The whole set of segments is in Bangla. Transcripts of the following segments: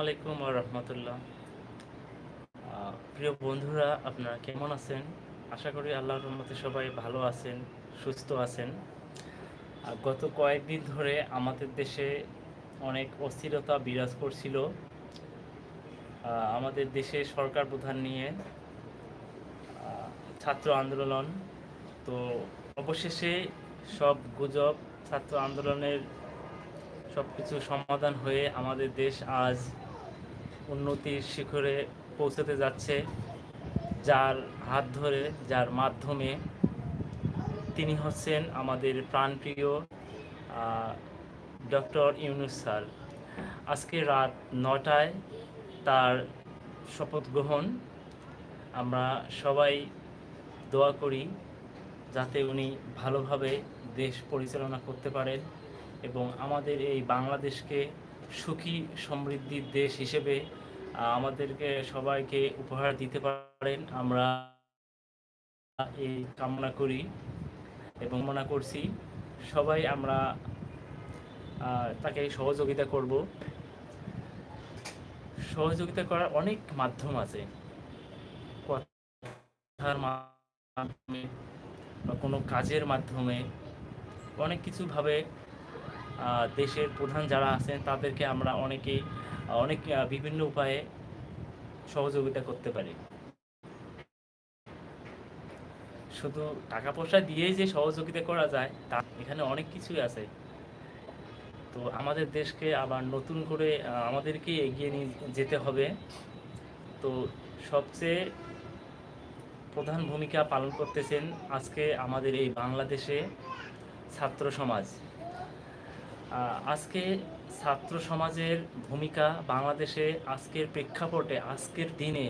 আলাইকুম রহমতুল্লাহ। প্রিয় বন্ধুরা, আপনারা কেমন আছেন? আশা করি আল্লাহর রহমতে সবাই ভালো আছেন, সুস্থ আছেন। গত কয়েকদিন ধরে আমাদের দেশে অনেক অস্থিরতা বিরাজ করছিল। আমাদের দেশে সরকার প্রধান নিয়ে ছাত্র আন্দোলন। তো অবশেষে সব গুজব, ছাত্র আন্দোলনের সব কিছু সমাধান হয়ে আমাদের দেশ আজ উন্নতির শিখরে পৌঁছতে যাচ্ছে। যার হাত ধরে, যার মাধ্যমে তিনি হচ্ছেন আমাদের প্রাণপ্রিয় ডক্টর ইউনুস স্যার। আজকে রাত নটায় তার শপথ গ্রহণ। আমরা সবাই দোয়া করি যাতে উনি ভালোভাবে দেশ পরিচালনা করতে পারেন এবং আমাদের এই বাংলাদেশকে সুখী সমৃদ্ধির দেশ হিসেবে আমাদেরকে সবাইকে উপহার দিতে পারেন। আমরা এই কামনা করি এবং মনে করছি। সবাই আমরা তাকে সহযোগিতা করব। সহযোগিতা করার অনেক মাধ্যম আছে। কথার মাধ্যমে বা কোনো কাজের মাধ্যমে অনেক কিছুভাবে দেশের প্রধান যারা আছেন, তাদেরকে আমরা অনেকেই অনেক বিভিন্ন উপায়ে সহযোগিতা করতে পারি। শুধু টাকা পয়সা দিয়েই যে সহযোগিতা করা যায়, তা এখানে অনেক কিছুই আছে। তো আমাদের দেশকে আবার নতুন করে আমাদেরকে এগিয়ে নিয়ে যেতে হবে। তো সবচেয়ে প্রধান ভূমিকা পালন করতেছেন আজকে আমাদের এই বাংলাদেশে ছাত্র সমাজ। আজকে ছাত্র সমাজের ভূমিকা বাংলাদেশে আজকের প্রেক্ষাপটে, আজকের দিনে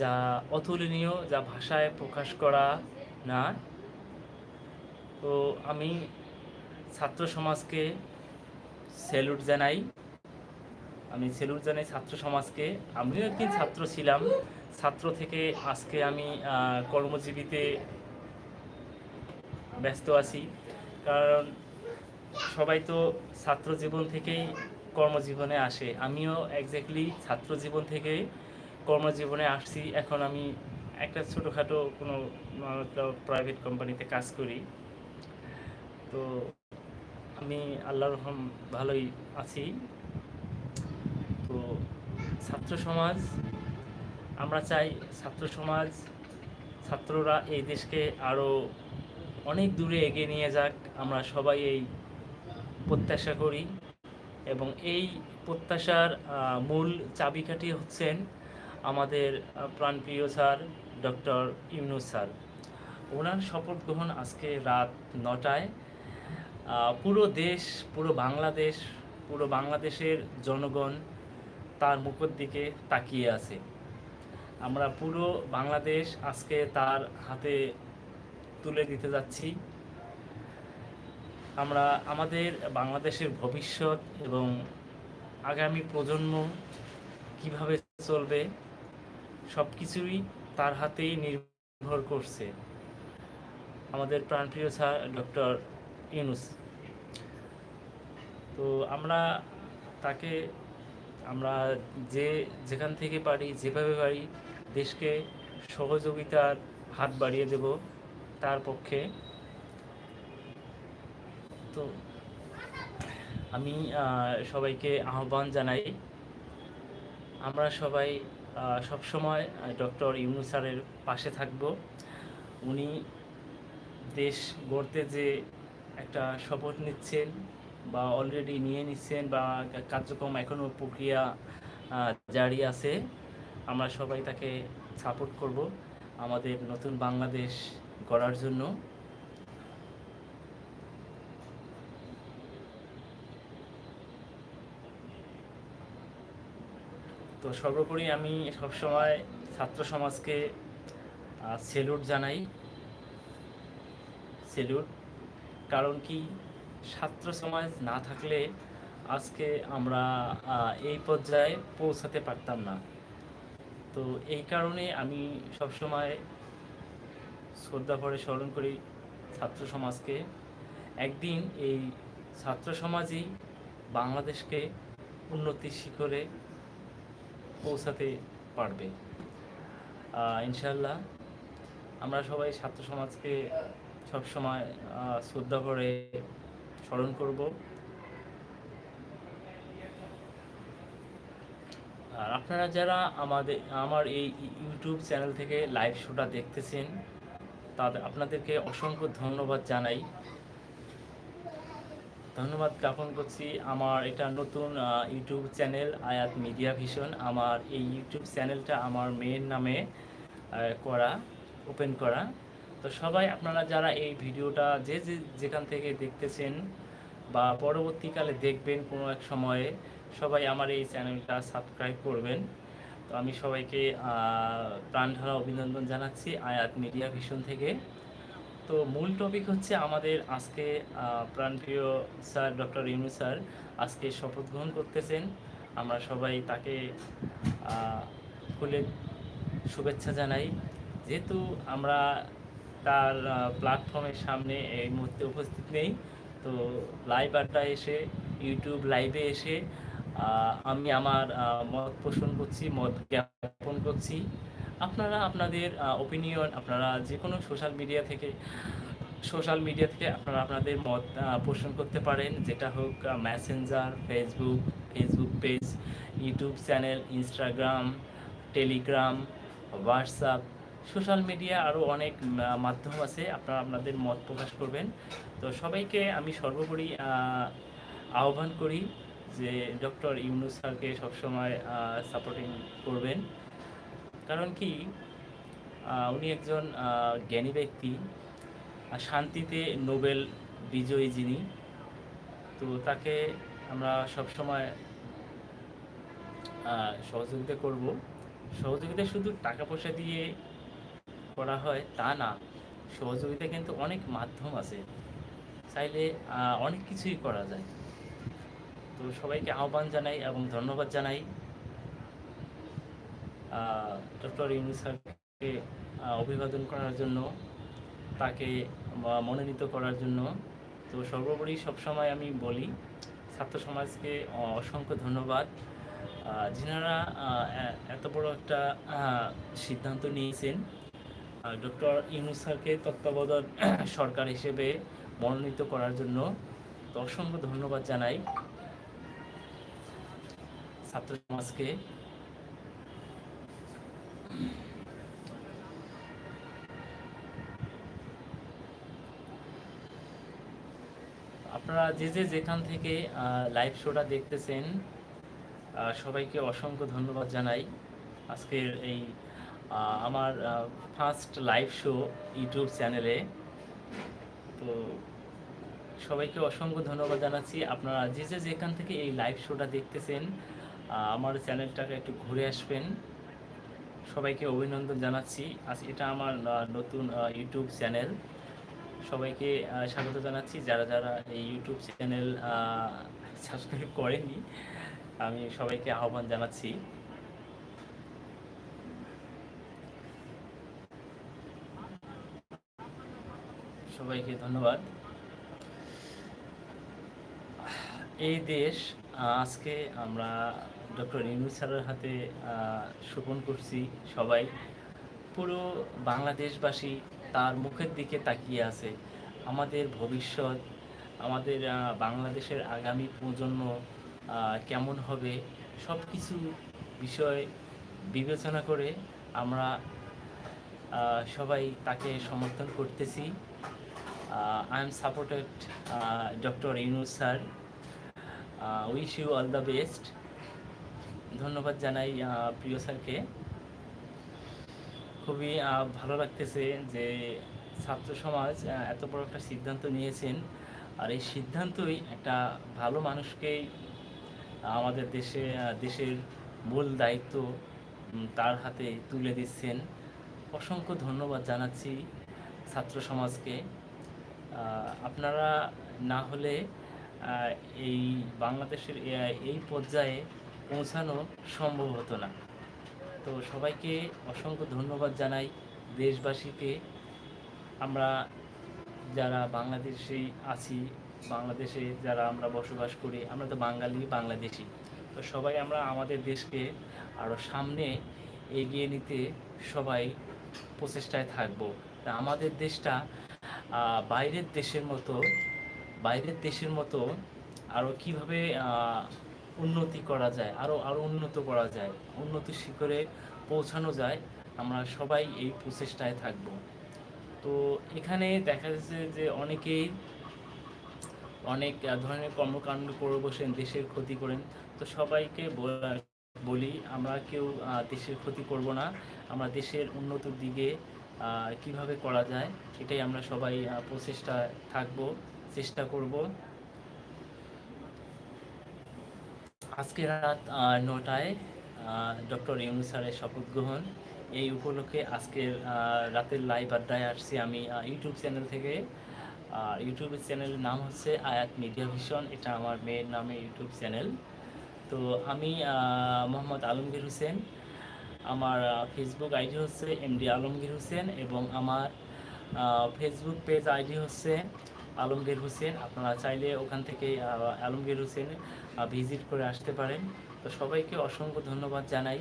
যা অতুলনীয়, যা ভাষায় প্রকাশ করা না, তো আমি ছাত্র সমাজকে স্যালুট জানাই। আমি স্যালুট জানাই ছাত্র সমাজকে। আমিও একদিন ছাত্র ছিলাম। ছাত্র থেকে আজকে আমি কর্মজীবীতে ব্যস্ত আছি। কারণ সবাই তো ছাত্র জীবন থেকেই কর্মজীবনে আসে। আমিও এক্স্যাক্টলি ছাত্র জীবন থেকে কর্মজীবনে আসছি। এখন আমি একটা ছোটোখাটো কোনো প্রাইভেট কোম্পানিতে কাজ করি। তো আমি আল্লাহর রহম ভালোই আছি। তো ছাত্র সমাজ, আমরা চাই ছাত্র সমাজ, ছাত্ররা এই দেশকে আরও অনেক দূরে এগিয়ে নিয়ে যাক। আমরা সবাই এই প্রত্যাশা করি এবং এই প্রত্যাশার মূল চাবিকাঠি হচ্ছেন আমাদের প্রাণপ্রিয় স্যার, ডক্টর ইউনুস স্যার। ওনার শপথ গ্রহণ আজকে রাত নটায়। পুরো দেশ, পুরো বাংলাদেশ, পুরো বাংলাদেশের জনগণ তার মুখের দিকে তাকিয়ে আছে। আমরা পুরো বাংলাদেশ আজকে তার হাতে তুলে দিতে যাচ্ছি। আমরা আমাদের বাংলাদেশের ভবিষ্যৎ এবং আগামী প্রজন্ম কীভাবে চলবে সব কিছুই তার হাতেই নির্ভর করছে। আমাদের প্রাণপ্রিয় স্যার ডক্টর ইউনুস। তো আমরা তাকে, আমরা যে যেখান থেকে পারি, যেভাবে পারি, দেশকে সহযোগিতার হাত বাড়িয়ে দেব তার পক্ষে। তো আমি সবাইকে আহ্বান জানাই। আমরা সবাই সবসময় ডক্টর ইউনু স্যারের পাশে থাকব। উনি দেশ গড়তে যে একটা শপথ নিচ্ছেন বা অলরেডি নিয়ে নিচ্ছেন বা কার্যক্রম এখনও প্রক্রিয়া জারি আছে, আমরা সবাই তাকে সাপোর্ট করব আমাদের নতুন বাংলাদেশ গড়ার জন্য। তো সর্বোপরি আমি সবসময় ছাত্র সমাজকে সেলুট জানাই। সেলুট কারণ কি? ছাত্র সমাজ না থাকলে আজকে আমরা এই পর্যায়ে পৌঁছাতে পারতাম না। তো এই কারণে আমি সবসময় শ্রদ্ধা ভরে স্মরণ করি ছাত্র সমাজকে। একদিন এই ছাত্র সমাজই বাংলাদেশকে উন্নতির শিখরে পৌঁছাতে পারবে। ইনশাল্লাহ আমরা সবাই ছাত্র সমাজকে সবসময় শ্রদ্ধা করে স্মরণ করব। আর আপনারা যারা আমাদের, আমার এই ইউটিউব চ্যানেল থেকে লাইভ শোটা দেখতেছেন, তাদের, আপনাদেরকে অসংখ্য ধন্যবাদ জানাই। ধন্যবাদ জ্ঞাপন করছি আমার এটা নতুন YouTube channel Ayat media vision. আমার এই ইউটিউব চ্যানেলটা আমার মেয়ের নামে করা ওপেন করা। তো সবাই আপনারা যারা এই ভিডিওটা যে যে যেখান থেকে দেখতেছেন বা পরবর্তীকালে দেখবেন কোনো এক সময়ে সবাই আমার এই চ্যানেলটা সাবস্ক্রাইব করবেন। তো আমি সবাইকে আহ, প্রাণঢালা অভিনন্দন জানাচ্ছি আয়াত মিডিয়া ভিশন থেকে। তো মূল টপিক হচ্ছে আমাদের আজকে প্রাণপ্রিয় স্যার ডক্টর ইউনু স্যার আজকে শপথ গ্রহণ করতেছেন। আমরা সবাই তাকে খুলে শুভেচ্ছা জানাই। যেহেতু আমরা তার প্ল্যাটফর্মের সামনে এই মুহূর্তে উপস্থিত নেই, তো লাইভ আড্ডা এসে ইউটিউব লাইভে এসে আমি আমার মত পোষণ করছি, মত জ্ঞাপন করছি। আপনারা আপনাদের ওপিনিয়ন আপনারা যে কোনো সোশ্যাল মিডিয়া থেকে সোশ্যাল মিডিয়া থেকে আপনারা আপনাদের মত পোষণ করতে পারেন। যেটা হোক Messenger Facebook Facebook page YouTube channel Instagram Telegram WhatsApp social media আরও অনেক মাধ্যম আছে। আপনারা আপনাদের মত প্রকাশ করবেন। তো সবাইকে আমি সর্বোপরি আহ্বান করি যে ডক্টর ইউনুস স্যারকে সবসময় সাপোর্টিং করবেন। কারণ কি উনি একজন জ্ঞানী ব্যক্তি শান্তিতে নোবেল বিজয়ী যিনি, তো তাকে আমরা সবসময় সহযোগিতা করব। সহযোগিতা শুধু টাকা পয়সা দিয়ে করা হয় তা না, সহযোগিতা কিন্তু অনেক মাধ্যম আছে। চাইলে অনেক কিছুই করা যায়। তো সবাইকে আহ্বান জানাই এবং ধন্যবাদ জানাই। ডক্টর ইউনুস স্যারকে অভিবাদন করার জন্য, তাকে মনোনীত করার জন্য। তো সর্বোপরি সবসময় আমি বলি, ছাত্র সমাজকে অসংখ্য ধন্যবাদ। যিনারা এত বড় একটা সিদ্ধান্ত নিয়েছেন ডক্টর ইউনুস স্যারকে তত্ত্বাবধান সরকার হিসেবে মনোনীত করার জন্য তো অসংখ্য ধন্যবাদ জানাই। ছাত্র সমাজকে আপনারা যে যে যেখান থেকে লাইভ শোটা দেখতেছেন সবাইকে অসংখ্য ধন্যবাদ জানাই। আজকের এই আমার ফার্স্ট লাইভ শো ইউটিউব চ্যানেলে। তো সবাইকে অসংখ্য ধন্যবাদ জানাচ্ছি। আপনারা যে যে যেখান থেকে এই লাইভ শোটা দেখতেছেন আমার চ্যানেলটাকে একটু ঘুরে আসবেন। সবাইকে অভিনন্দন জানাচ্ছি। আজ এটা আমার নতুন ইউটিউব চ্যানেল সবাইকে স্বাগত জানাচ্ছি। যারা যারা এই ইউটিউব চ্যানেল সাবস্ক্রাইব করেনি আমি সবাইকে আহ্বান জানাচ্ছি। সবাইকে ধন্যবাদ। এই দেশ আজকে আমরা ডক্টর ইউনুস স্যারের হাতে শোপন করছি সবাই। পুরো বাংলাদেশবাসী তার মুখের দিকে তাকিয়ে আছে। আমাদের ভবিষ্যৎ, আমাদের বাংলাদেশের আগামী প্রজন্ম কেমন হবে সব কিছু বিষয় বিবেচনা করে আমরা সবাই তাকে সমর্থন করতেছি। I am supported doctor Yunus sir. Wish you all the best ধন্যবাদ জানাই প্রিয় স্যারকে। খুবই ভালো লাগতেছে যে ছাত্র সমাজ এত বড় একটা সিদ্ধান্ত নিয়েছেন। আর এই সিদ্ধান্তই একটা ভালো মানুষকেই আমাদের দেশে দেশের মূল দায়িত্ব তার হাতে তুলে দিচ্ছেন। অসংখ্য ধন্যবাদ জানাচ্ছি ছাত্র সমাজকে। আপনারা না হলে এই বাংলাদেশের এই পর্যায়ে পৌঁছানো সম্ভব হতো না। তো সবাইকে অসংখ্য ধন্যবাদ জানাই। দেশবাসীকে আমরা যারা বাংলাদেশে আছি, বাংলাদেশে যারা আমরা বসবাস করি, আমরা তো বাঙালি, বাংলাদেশি। তো সবাই আমরা আমাদের দেশকে আরও সামনে এগিয়ে নিতে সবাই প্রচেষ্টায় থাকব। তা আমাদের দেশটা বাইরের দেশের মতো, বাইরের দেশের মতো আরও কীভাবে উন্নতি করা যায় আরও আরও উন্নত করা যায় উন্নতি শিখরে পৌঁছানো যায় আমরা সবাই এই প্রচেষ্টায় থাকব। তো এখানে দেখা যাচ্ছে যে অনেকেই অনেক ধরনের কর্মকাণ্ড করে বসেন দেশের ক্ষতি করেন। তো সবাইকে বলা- আমরা কেউ দেশের ক্ষতি করব না আমরা দেশের উন্নতির দিকে কীভাবে করা যায় এটাই আমরা সবাই আহ, প্রচেষ্টায় থাকব চেষ্টা করব। আজকে রাত নটায় ডক্টর ইউনু স্যারের শপথ গ্রহণ। এই উপলক্ষে আজকের রাতের লাইভ আড্ডায় আসছি আমি ইউটিউব চ্যানেল থেকে। আর ইউটিউবের চ্যানেলের নাম হচ্ছে আয়াত মিডিয়া ভিশন, এটা আমার মেয়ের নামে ইউটিউব চ্যানেল তো আমি মোহাম্মদ আলমগীর হোসেন, আমার ফেসবুক আইডি হচ্ছে এমডি আলমগীর হোসেন এবং আমার ফেসবুক পেজ আইডি হচ্ছে আলমগীর হোসেন, আপনারা চাইলে ওখান থেকে আলমগীর হোসেন ভিজিট করে আসতে পারেন। তো সবাইকে অসংখ্য ধন্যবাদ জানাই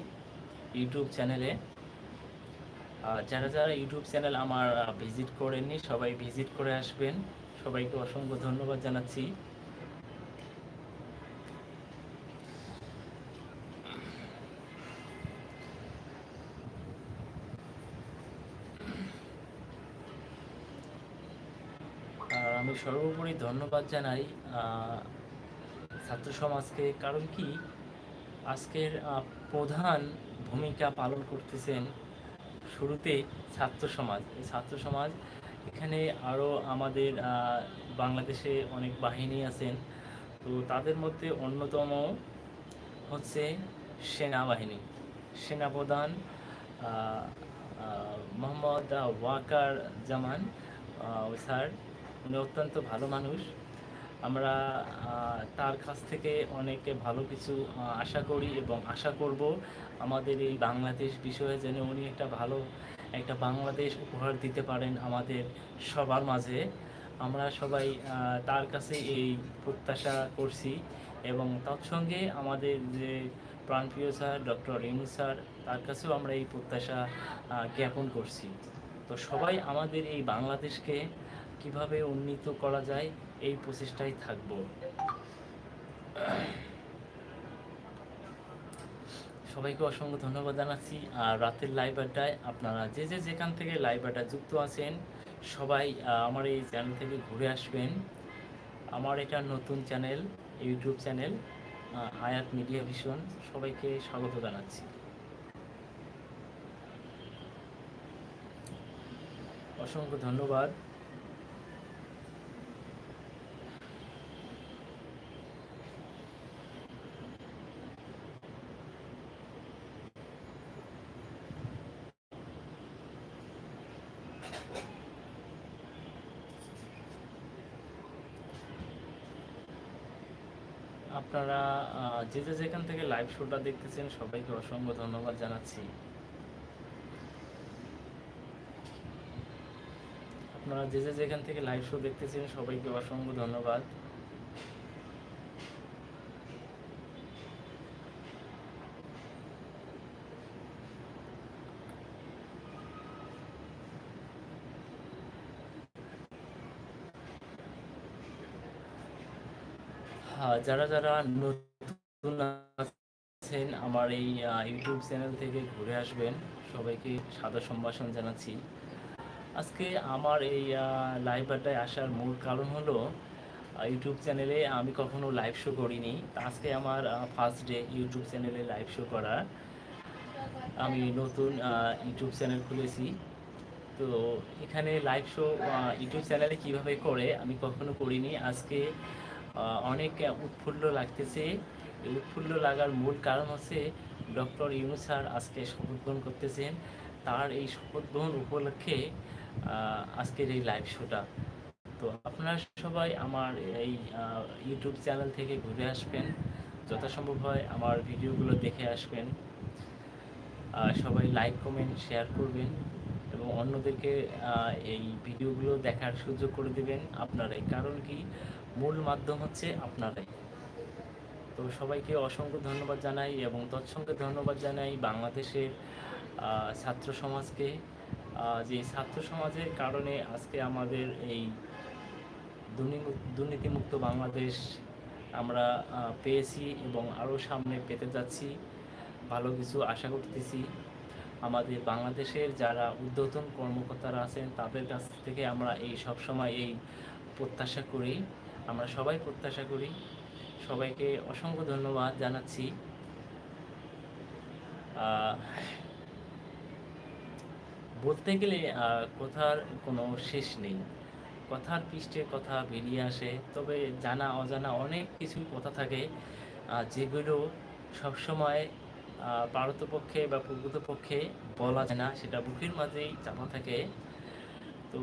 ইউটিউব চ্যানেলে। যারা যারা ইউটিউব চ্যানেল আমার ভিজিট করেননি, সবাই ভিজিট করে আসবেন। সবাইকে অসংখ্য ধন্যবাদ জানাচ্ছি আর আমি সর্বোপরি ধন্যবাদ জানাই ছাত্র সমাজকে। কারণ কি? আজকের প্রধান ভূমিকা পালন করতেছেন শুরুতে ছাত্র সমাজ। ছাত্র সমাজ এখানে আরও আমাদের বাংলাদেশে অনেক বাহিনী আছেন। তো তাদের মধ্যে অন্যতম হচ্ছে সেনাবাহিনী। সেনাপ্রধান মোহাম্মদ ওয়াকার জামান স্যার। উনি অত্যন্ত ভালো মানুষ। আমরা তার কাছ থেকে অনেকে ভালো কিছু আশা করি এবং আশা করব আমাদের এই বাংলাদেশ বিষয়ে যেন উনি একটা ভালো, একটা বাংলাদেশ উপহার দিতে পারেন আমাদের সবার মাঝে। আমরা সবাই তার কাছে এই প্রত্যাশা করছি এবং তৎসঙ্গে আমাদের যে প্রাণপ্রিয় স্যার, ডক্টর ইনু স্যার, তার কাছেও আমরা এই প্রত্যাশা জ্ঞাপন করছি। তো সবাই আমাদের এই বাংলাদেশকে কীভাবে উন্নীত করা যায় এই প্রচেষ্টায় থাকব? সবাইকে অসংখ্য ধন্যবাদ জানাচ্ছি। আর রাতের লাইভ আড্ডায় আপনারা যে যে যেখান থেকে লাইভ আড্ডা যুক্ত আছেন সবাই আমার এই চ্যানেল থেকে ঘুরে আসবেন। আমার এটা নতুন চ্যানেল ইউটিউব চ্যানেল আহ, আয়াত মিডিয়া ভিশন সবাইকে স্বাগত জানাচ্ছি। অসংখ্য ধন্যবাদ। আপনারা যে যে যেখান থেকে লাইভ শোটা দেখতেছেন, সবাইকে অসংখ্য ধন্যবাদ জানাচ্ছি। আপনারা যে যে যেখান থেকে লাইভ শো দেখতেছেন, সবাইকে অসংখ্য ধন্যবাদ। যারা যারা নতুন আছেন, আমার এই ইউটিউব চ্যানেল থেকে ঘুরে আসবেন। সবাইকে সাদা সম্ভাষণ জানাচ্ছি। আজকে আমার এই লাইভ আড্ডায় আসার মূল কারণ হলো ইউটিউব চ্যানেলে আমি কখনো লাইভ শো করিনি। আজকে আমার ফার্স্ট ডে ইউটিউব চ্যানেলে লাইভ শো করা আমি নতুন ইউটিউব চ্যানেল খুলেছি। তো এখানে লাইভ শো ইউটিউব চ্যানেলে কীভাবে করে আমি কখনো করিনি। আজকে অনেক উৎফুল্ল লাগতেছে। এই উৎফুল্ল লাগার মূল কারণ হচ্ছে ডক্টর ইউনুস স্যার আজকে শপথ গ্রহণ করতেছেন। তার এই শপথ গ্রহণ উপলক্ষে আজকের এই লাইভ শোটা তো আপনারা সবাই আমার এই ইউটিউব চ্যানেল থেকে ঘুরে আসবেন। যথাসম্ভব হয় আমার ভিডিওগুলো দেখে আসবেন। সবাই লাইক কমেন্ট শেয়ার করবেন এবং অন্যদেরকে এই ভিডিওগুলো দেখার সুযোগ করে দেবেন। আপনারাই কারণ কি? মূল মাধ্যম হচ্ছে আপনারাই। তো সবাইকে অসংখ্য ধন্যবাদ জানাই এবং তৎসঙ্গে ধন্যবাদ জানাই বাংলাদেশের ছাত্র সমাজকে। যে ছাত্র সমাজের কারণে আজকে আমাদের এই দুর্নী- দুর্নীতিমুক্ত বাংলাদেশ আমরা পেয়েছি এবং আরও সামনে পেতে যাচ্ছি। ভালো কিছু আশা করতেছি। আমাদের বাংলাদেশের যারা উদ্যোতন কর্মকর্তারা আছেন তাদের কাছ থেকে আমরা এই সব সময় এই প্রত্যাশা করি। আমরা সবাই প্রত্যাশা করি, সবাইকে অসংখ্য ধন্যবাদ জানাচ্ছি। বলতে গেলে কথার কোনো শেষ নেই। কথার পৃষ্ঠে কথা বেরিয়ে আসে, তবে জানা, অজানা অনেক কিছুই কথা থাকে যেগুলো সবসময় পারতপক্ষে বা প্রকৃতপক্ষে বলা যায় না, সেটা বুকের মাঝেই চাপা থাকে। তো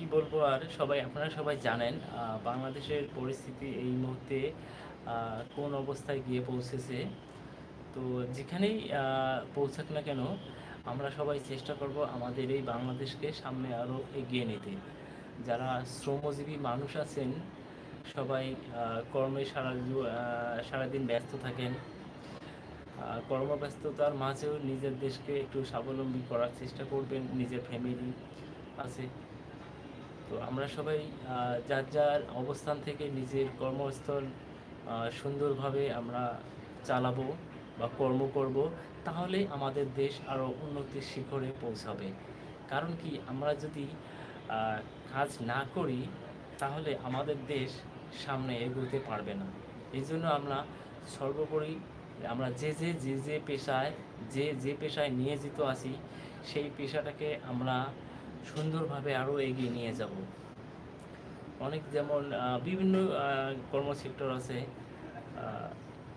কি বলব আর সবাই, আপনারা সবাই জানেন বাংলাদেশের পরিস্থিতি এই মুহূর্তে কোন অবস্থায় গিয়ে পৌঁছেছে। তো যেখানেই পৌঁছাক না কেন, আমরা সবাই চেষ্টা করব আমাদের এই বাংলাদেশকে সামনে আরও এগিয়ে নিতে। যারা শ্রমজীবী মানুষ আছেন, সবাই কর্মে সারা সারাদিন ব্যস্ত থাকেন। কর্মব্যস্ততার মাঝেও নিজের দেশকে একটু স্বাবলম্বী করার চেষ্টা করবেন, নিজের ফ্যামিলি আছে। তো আমরা সবাই যার যার অবস্থান থেকে নিজের কর্মস্থল সুন্দরভাবে আমরা চালাবো বা কর্ম করব, তাহলে আমাদের দেশ আরও উন্নতির শিখরে পৌঁছাবে। কারণ কি, আমরা যদি কাজ না করি, তাহলে আমাদের দেশ সামনে এগোতে পারবে না। এই জন্য আমরা সর্বোপরি আমরা যে যে যে যে পেশায়, যে যে পেশায় নিয়োজিত আছি, সেই পেশাটাকে আমরা সুন্দরভাবে আরও এগিয়ে নিয়ে যাব। অনেক যেমন বিভিন্ন কর্মসেক্টর আছে।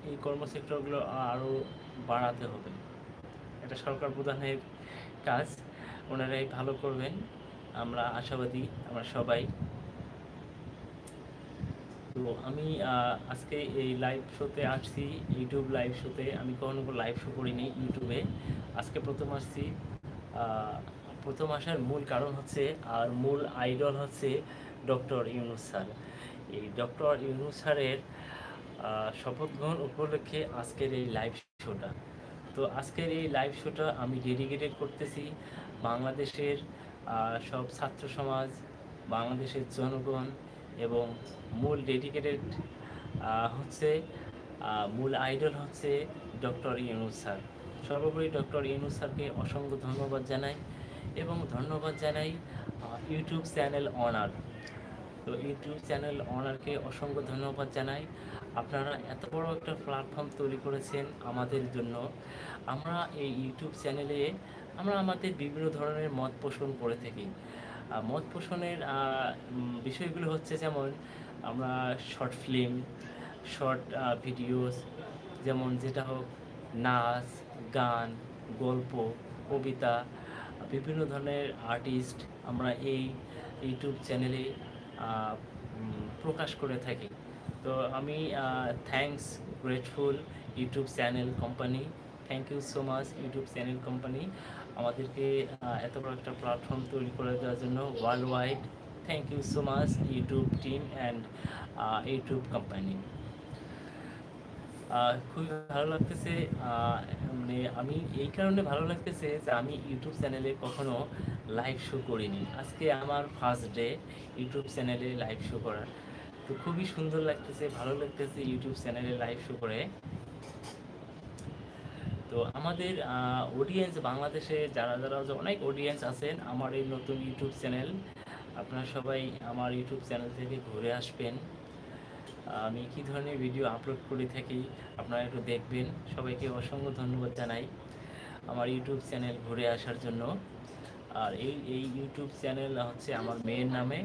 এই কর্মসেক্টরগুলো আরও বাড়াতে হবে। এটা সরকার প্রধানের কাজ, ওনারাই ভালো করবেন। আমরা আশাবাদী, আমরা সবাই। তো আমি আজকে এই লাইভ শোতে আসছি ইউটিউব লাইভ শোতে আমি কখনো লাইভ শো করিনি ইউটিউবে আজকে প্রথম আসছি প্রথম আসার মূল কারণ হচ্ছে আর মূল আইডল হচ্ছে ডক্টর ইউনুস স্যার। এই ডক্টর ইউনুস স্যারের শপথ গ্রহণ উপলক্ষে আজকের এই লাইভ শোটা। তো আজকের এই লাইভ শোটা আমি ডেডিকেটেড করতেছি বাংলাদেশের সব ছাত্র সমাজ, বাংলাদেশের জনগণ এবং মূল ডেডিকেটেড হচ্ছে মূল আইডল হচ্ছে ডক্টর ইউনুস স্যার। সর্বোপরি ডক্টর ইউনুস স্যারকে অসংখ্য ধন্যবাদ জানাই। এবং ধন্যবাদ জানাই ইউটিউব চ্যানেল অনার তো ইউটিউব চ্যানেল অনারকে অসংখ্য ধন্যবাদ জানাই। আপনারা এত বড় একটা প্ল্যাটফর্ম তৈরি করেছেন আমাদের জন্য। আমরা এই ইউটিউব চ্যানেলে আমরা আমাদের বিভিন্ন ধরনের মত পোষণ করে থাকি। মত পোষণের বিষয়গুলো হচ্ছে যেমন, আমরা শর্ট ফিল্ম শর্ট ভিডিওস যেমন যেটা হোক নাচ, গান, গল্প, কবিতা বিভিন্ন ধরনের আর্টিস্ট আমরা এই ইউটিউব চ্যানেলে প্রকাশ করে থাকি। তো আমি thanks grateful YouTube channel company thank you so much YouTube channel company আমাদেরকে এত বড় একটা প্ল্যাটফর্ম তৈরি করে দেওয়ার জন্য world wide thank you so much YouTube team and YouTube company খুবই ভালো লাগতেছে মানে আমি এই কারণে ভালো লাগতেছে যে আমি ইউটিউব চ্যানেলে কখনো লাইভ শো করিনি। আজকে আমার ফার্স্ট ডে ইউটিউব চ্যানেলে লাইভ শো করার। তো খুবই সুন্দর লাগতেছে, ভালো লাগতেছে ইউটিউব চ্যানেলে লাইভ শো করে। তো আমাদের অডিয়েন্স বাংলাদেশে যারা যারা অনেক অডিয়েন্স আছেন আমার এই নতুন ইউটিউব চ্যানেল। আপনারা সবাই আমার ইউটিউব চ্যানেল থেকে ঘুরে আসবেন। আমি কি ধরনের ভিডিও আপলোড করে থাকি আপনারা একটু দেখবেন। সবাইকে অসংখ্য ধন্যবাদ জানাই আমার ইউটিউব চ্যানেল ঘুরে আসার জন্য। আর এই এই ইউটিউব চ্যানেল হচ্ছে আমার মেয়ের নামে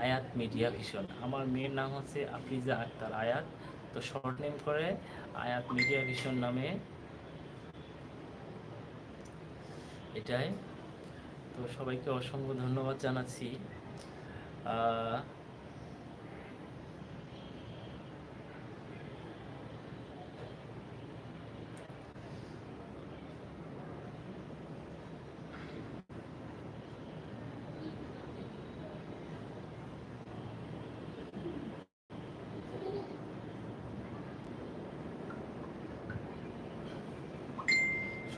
আয়াত মিডিয়া ভিশন আমার মেয়ের নাম হচ্ছে আফিজা আক্তার আয়াত। তো শর্ট নেম করে আয়াত মিডিয়া ভিশন নামে। এটাই। তো সবাইকে অসংখ্য ধন্যবাদ জানাচ্ছি।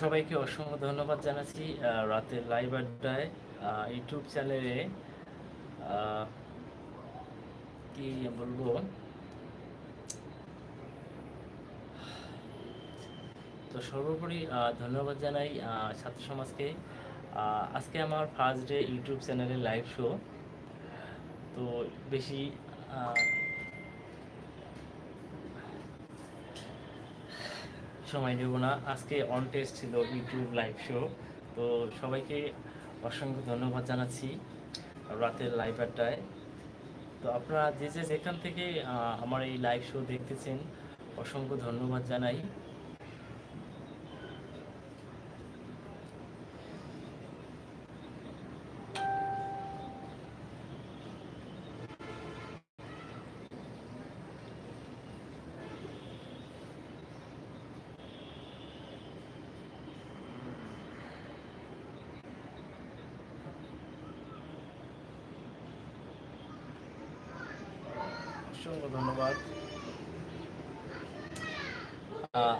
সবাইকে অসংখ্য ধন্যবাদ জানাচ্ছি রাতের লাইভ আড্ডায় ইউটিউব চ্যানেলে কি বলব? তো সর্বোপরি ধন্যবাদ জানাই ছাত্র সমাজকে। আজকে আমার ফার্স্ট ডে ইউটিউব চ্যানেলে লাইভ শো তো বেশি সময় নেব না। আজকে অন টেস্ট ছিল ইউটিউব লাইভ শো তো সবাইকে অসংখ্য ধন্যবাদ জানাচ্ছি রাতের লাইভ আড্ডায়। তো আপনারা যে যে যেখান থেকে আমার এই লাইভ শো দেখতেছেন, অসংখ্য ধন্যবাদ জানাই। অসংখ্য ধন্যবাদ।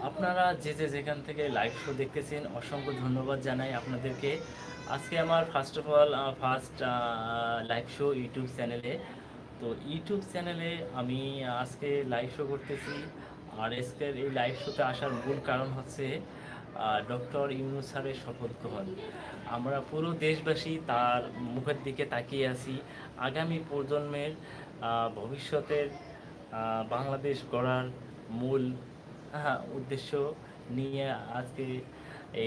আপনারা যে যে যেখান থেকে লাইভ শো দেখতেছেন, অসংখ্য ধন্যবাদ জানাই আপনাদেরকে। আজকে আমার first of all first live show YouTube চ্যানেলে তো ইউটিউব চ্যানেলে আমি আজকে লাইভ শো করতেছি। আর আজকের এই লাইভ শোতে আসার মূল কারণ হচ্ছে ডক্টর ইউনুস স্যারের শপথ গ্রহণ। আমরা পুরো দেশবাসী তার মুখের দিকে তাকিয়ে আছি। আগামী প্রজন্মের ভবিষ্যতের বাংলাদেশ গড়ার মূল উদ্দেশ্য নিয়ে আজকে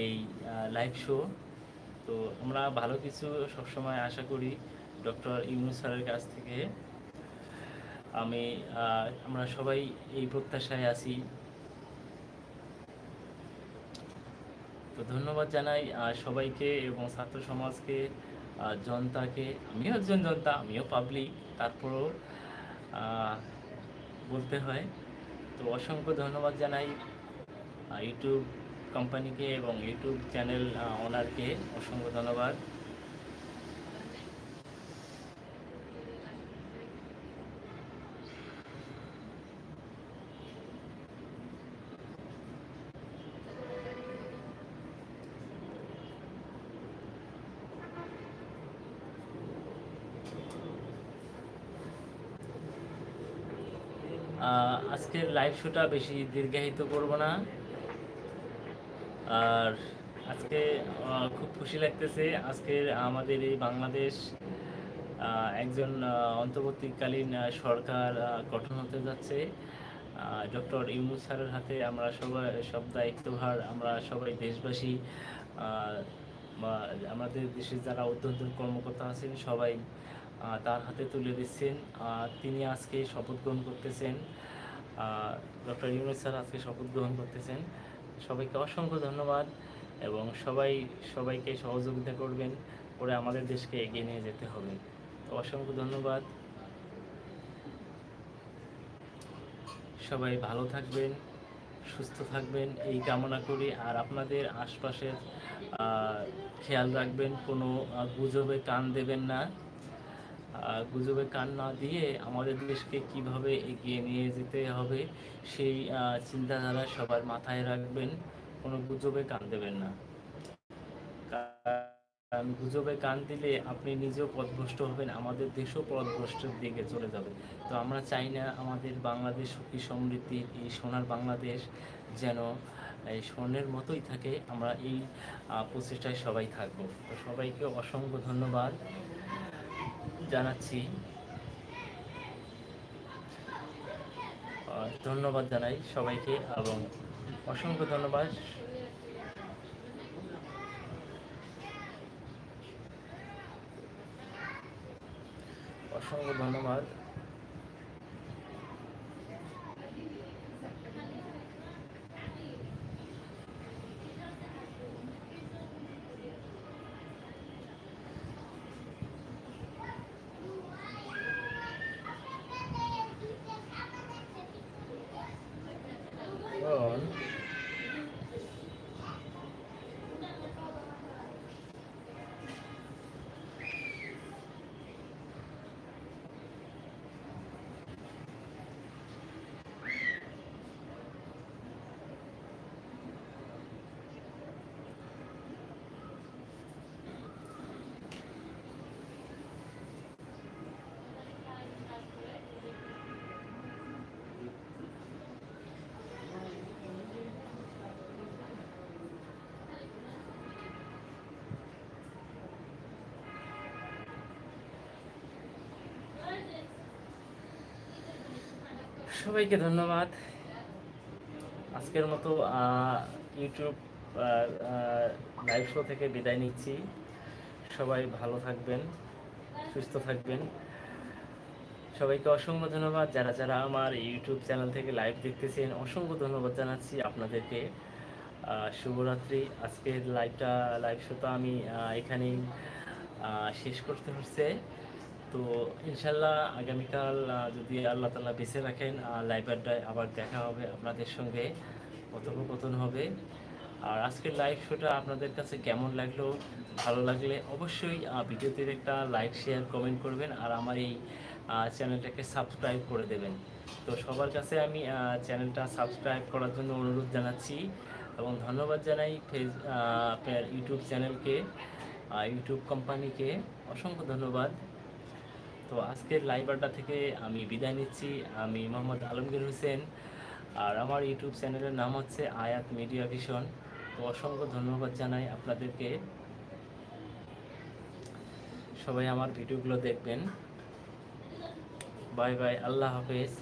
এই লাইভ শো তো আমরা ভালো কিছু সবসময় আশা করি ডক্টর ইউনুস স্যারের কাছ থেকে। আমি আমরা সবাই এই প্রত্যাশায় আছি। তো ধন্যবাদ জানাই সবাইকে এবং ছাত্র সমাজকে। জনতাকে, আমিও একজন জনতা, আমিও পাবলিক তারপরও বলতে হয়। তো অসংখ্য ধন্যবাদ জানাই ইউটিউব কোম্পানিকে এবং ইউটিউব চ্যানেল ওনারকে অসংখ্য ধন্যবাদ। আজকের লাইভ শোটা বেশি দীর্ঘায়িত করব না। আর আজকে খুব খুশি লাগতেছে আজকের আমাদের এই বাংলাদেশ একজন অন্তর্বর্তীকালীন সরকার গঠন হতে যাচ্ছে। ডক্টর ইউনুস স্যারের হাতে আমরা সবাই, সব দায়িত্বভার আমরা সবাই দেশবাসী আমাদের দেশের যারা ঊর্ধ্বতন কর্মকর্তা আছেন সবাই তার হাতে তুলে দিচ্ছেন। তিনি আজকে শপথ গ্রহণ করতেছেন। ডক্টর ইউনুস স্যার আজকে শপথ গ্রহণ করতেছেন। সবাইকে অসংখ্য ধন্যবাদ এবং সবাই, সবাইকে সহযোগিতা করবেন, করে আমাদের দেশকে এগিয়ে নিয়ে যেতে হবে। তো অসংখ্য ধন্যবাদ। সবাই ভালো থাকবেন, সুস্থ থাকবেন, এই কামনা করি। আর আপনাদের আশপাশের খেয়াল রাখবেন, কোনো গুজবে কান দেবেন না। গুজবে কান না দিয়ে আমাদের দেশকে কীভাবে এগিয়ে নিয়ে যেতে হবে সেই চিন্তাধারা সবার মাথায় রাখবেন। কোনো গুজবে কান দেবেন না। গুজবে কান দিলে আপনি নিজেও পথভ্রষ্ট হবেন, আমাদের দেশও পথভ্রষ্টের দিকে চলে যাবে। তো আমরা চাই না আমাদের বাংলাদেশ সুখী সমৃদ্ধি, এই সোনার বাংলাদেশ যেন, এই স্বর্ণের মতোই থাকে। আমরা এই প্রচেষ্টায় সবাই থাকব। তো সবাইকে অসংখ্য ধন্যবাদ। জানাচ্ছি। ধন্যবাদ জানাই সবাইকে এবং অসংখ্য ধন্যবাদ। অসংখ্য ধন্যবাদ। সবাইকে ধন্যবাদ। আজকের মতো ইউটিউব লাইভ শো থেকে বিদায় নিচ্ছি। সবাই ভালো থাকবেন, সুস্থ থাকবেন। সবাইকে অসংখ্য ধন্যবাদ। যারা যারা আমার ইউটিউব চ্যানেল থেকে লাইভ দেখতেছেন, অসংখ্য ধন্যবাদ জানাচ্ছি আপনাদেরকে। শুভরাত্রি। আজকের লাইভটা লাইভ শোটা আমি এখানেই শেষ করতে হচ্ছে। তো ইনশাল্লাহ আগামীকাল যদি আল্লাহ তালা বেঁচে রাখেন আড্ডায় আবার দেখা হবে আপনাদের সঙ্গে, কথোপকথন হবে। আর আজকের লাইভ শোটা আপনাদের কাছে কেমন লাগল, ভালো লাগলে অবশ্যই ভিডিওটির একটা লাইক শেয়ার কমেন্ট করবেন, আর আমার এই চ্যানেলটাকে সাবস্ক্রাইব করে দেবেন। তো সবার কাছে আমি চ্যানেলটা সাবস্ক্রাইব করার জন্য অনুরোধ জানাচ্ছি, এবং ধন্যবাদ জানাই ফেস আপনার ইউটিউব চ্যানেলকে ইউটিউব কোম্পানিকে অসংখ্য ধন্যবাদ। তো আজকের লাইভ আড্ডা থেকে আমি বিদায় নিচ্ছি। আমি মোহাম্মদ আলমগীর হোসেন আর আমার ইউটিউব চ্যানেলের নাম হচ্ছে আয়াত মিডিয়া ভিশন। তো অসংখ্য ধন্যবাদ জানাই আপনাদেরকে। সবাই আমার ভিডিওগুলো দেখবেন। বাই বাই, আল্লাহ হাফেজ।